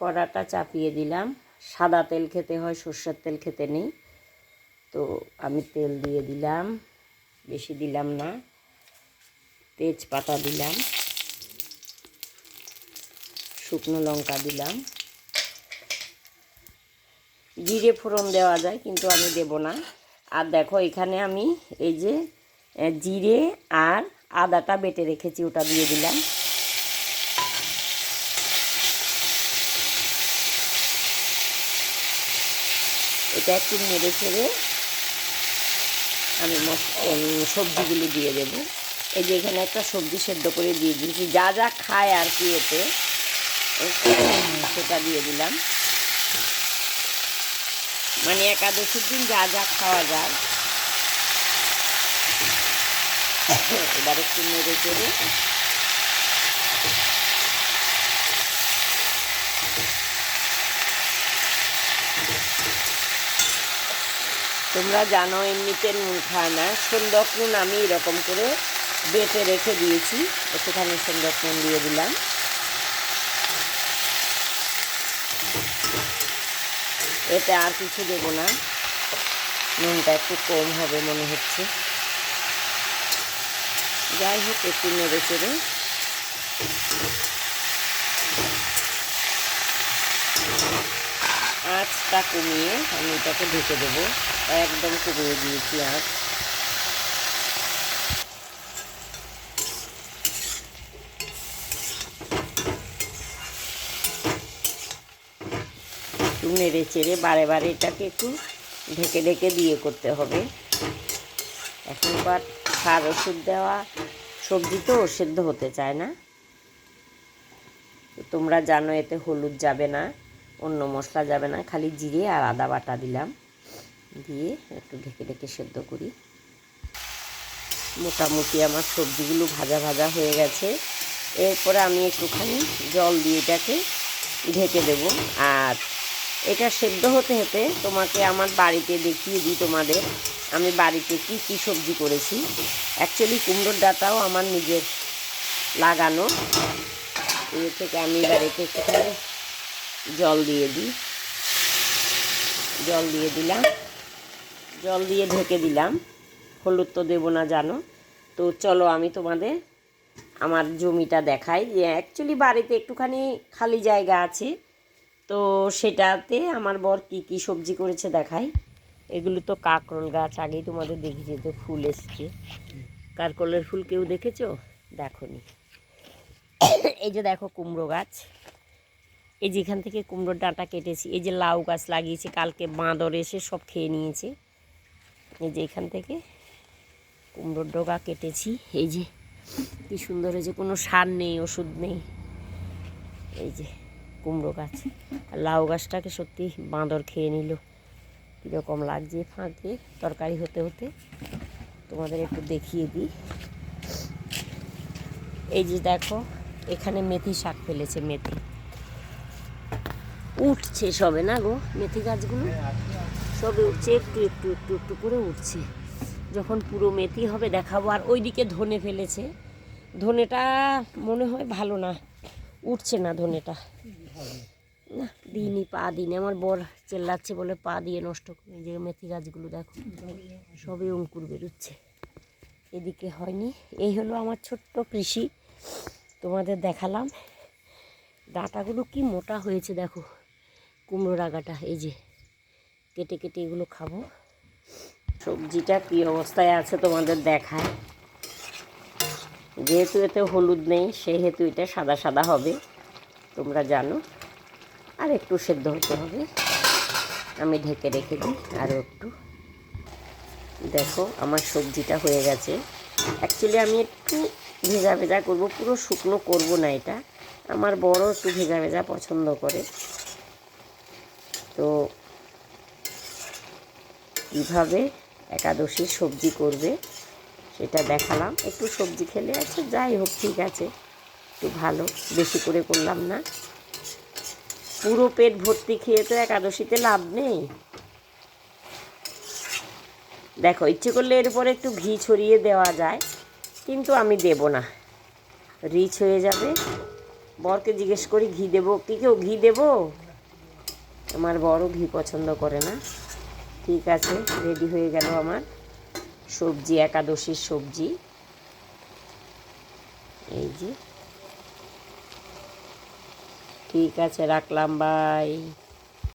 কড়াটা চাপিয়ে দিলাম। সাদা তেল খেতে হয়, সর্ষের তেল খেতে নেই। তো আমি তেল দিয়ে দিলাম, বেশি দিলাম না। তেজপাতা দিলাম। শুকনো লঙ্কা দিলাম। জিরে ফোড়ন দেওয়া যায়, কিন্তু আমি দেব না। আর দেখো, এখানে আমি এই যে জিরে আর আদাটা বেটে রেখেছি, ওটা দিয়ে দিলাম। এটা একটু নেড়ে ছেড়ে আমি সবজিগুলো দিয়ে দেব। এই যে এখানে একটা সবজি সেদ্ধ করে দিয়ে দিয়েছি। যা যা খায় আর কি এতে, সেটা দিয়ে দিলাম। মানে একাদশীর দিন যা যা খাওয়া যায়। এবার একটু নেড়ে চেড়ে তোমরা জানো, এমনিতে নুন খায় না। সন্দক নুন আমি এরকম করে বেটে রেখে দিয়েছি। একটুখানি সন্দক নুন দিয়ে দিলাম। এতে আর কিছু দেব না। নুনটা একটু কম হবে মনে হচ্ছে। যাই হোক, একটু নেড়ে চেড়ে। আঁচটা কমিয়ে আমি এটাকে ঢেকে দেবো। একদম কমিয়ে দিয়েছি আঁচ একটু নেড়ে চেড়ে বারে বারে এটাকে একটু ঢেকে ঢেকে দিয়ে করতে হবে। এখনকার সার, ওষুধ দেওয়া, সবজি তো সেদ্ধ হতে চায় না। তোমরা জানো এতে হলুদ যাবে না। অন্য মশলা যাবে না, খালি জিরে আর আদা বাটা দিলাম। দিয়ে একটু ঢেকে ঢেকে সেদ্ধ করি। মোটামুটি আমার সবজিগুলো ভাজা ভাজা হয়ে গেছে। এরপরে আমি একটুখানি জল দিয়ে এটাকে ঢেকে দেব। আর এটা সেদ্ধ হতে হতে তোমাকে আমার বাড়িতে দেখিয়ে দিই তোমাদের, আমি বাড়িতে কি কি সবজি করেছি। অ্যাকচুয়ালি কুমড়োর ডাঁটাও আমার নিজের লাগানো। এ থেকে আমি এবার এতে একটুখানি জল দিয়ে দিই। জল দিয়ে দিলাম। জল দিয়ে ঢেকে দিলাম। হলুদ তো দেবো না, জানো। তো চলো আমি তোমাদের আমার জমিটা দেখাই। যে অ্যাকচুয়ালি বাড়িতে একটুখানি খালি জায়গা আছে। তো সেটাতে আমার বর কি কি সবজি করেছে দেখাই। এগুলো তো কাকরোল গাছ, আগেই তোমাদের দেখিয়েছি, তো ফুল এসছে। কাকরোলের ফুল কেউ দেখেছ? দেখনি। এই যে দেখো কুমড়ো গাছ। এই যে এখান থেকে কুমড়োর ডাঁটা কেটেছি, এই যে লাউ গাছ লাগিয়েছি, কালকে বাঁদর এসে সব খেয়ে নিয়েছে। এই যে এখান থেকে কুমড়োর ডগা কেটেছি। এই যে কি সুন্দর হয়েছে কোনো সার নেই, ওষুধ নেই। এই যে কুমড়ো গাছ। আর লাউ গাছটাকে সত্যি বাঁদর খেয়ে নিল। কীরকম লাগছে ফাঁকে, তরকারি হতে হতে। তোমাদের একটু দেখিয়ে দিই। এই যে দেখো, এখানে মেথি শাক ফেলেছে, মেথি। উঠছে সবে, না গো? মেথি গাছগুলো? সবে উঠছে, একটু একটু একটু একটু করে উঠছে। যখন পুরো মেথি হবে, দেখাবো। আর ওইদিকে ধনে ফেলেছে। ধনেটা মনে হয় ভালো না। উঠছে না ধনেটা। না দিনই পা দিইনি। আমার বর চেল্লাচ্ছে বলে পা দিয়ে নষ্ট করে। যে মেথি গাছগুলো, দেখো। সবে অঙ্কুর বেরোচ্ছে। এদিকে হয়নি। এই হলো আমার ছোট্ট কৃষি। তোমাদের দেখালাম। ডাটাগুলো কি মোটা হয়েছে, দেখো। কুমড়ো ডাগাটা এই যে কেটে কেটে এগুলো খাব। সবজিটা কী অবস্থায় আছে তোমাদের দেখায়। যেহেতু এতে হলুদ নেই, সেহেতু এটা সাদা সাদা হবে, তোমরা জানো। আর একটু সেদ্ধ হতে হবে। আমি ঢেকে রেখে দিই আরও একটু। দেখো, আমার সবজিটা হয়ে গেছে। অ্যাকচুয়ালি আমি একটু ভেজা ভেজা করব, পুরো শুকনো করব না এটা। আমার বড় একটু ভেজা ভেজা পছন্দ করে। তো কীভাবে একাদশীর সবজি করবে সেটা দেখালাম। একটু সবজি খেলে আছে, যাই হোক, ঠিক আছে। একটু ভালো, বেশি করে করলাম না। পুরো পেট ভর্তি খেয়ে তো একাদশীতে লাভ নেই। দেখো, ইচ্ছে করলে এর একটু ঘি ছড়িয়ে দেওয়া যায়, কিন্তু আমি দেব না। রিচ হয়ে যাবে। বরকে জিজ্ঞেস করি, ঘি দেবো কি? কেউ ঘি দেবো? আমার বড় ঘি পছন্দ করে না। ঠিক আছে রেডি হয়ে গেল আমার সবজি, একাদশীর সবজি। এই যে। ঠিক আছে, রাখলাম বাই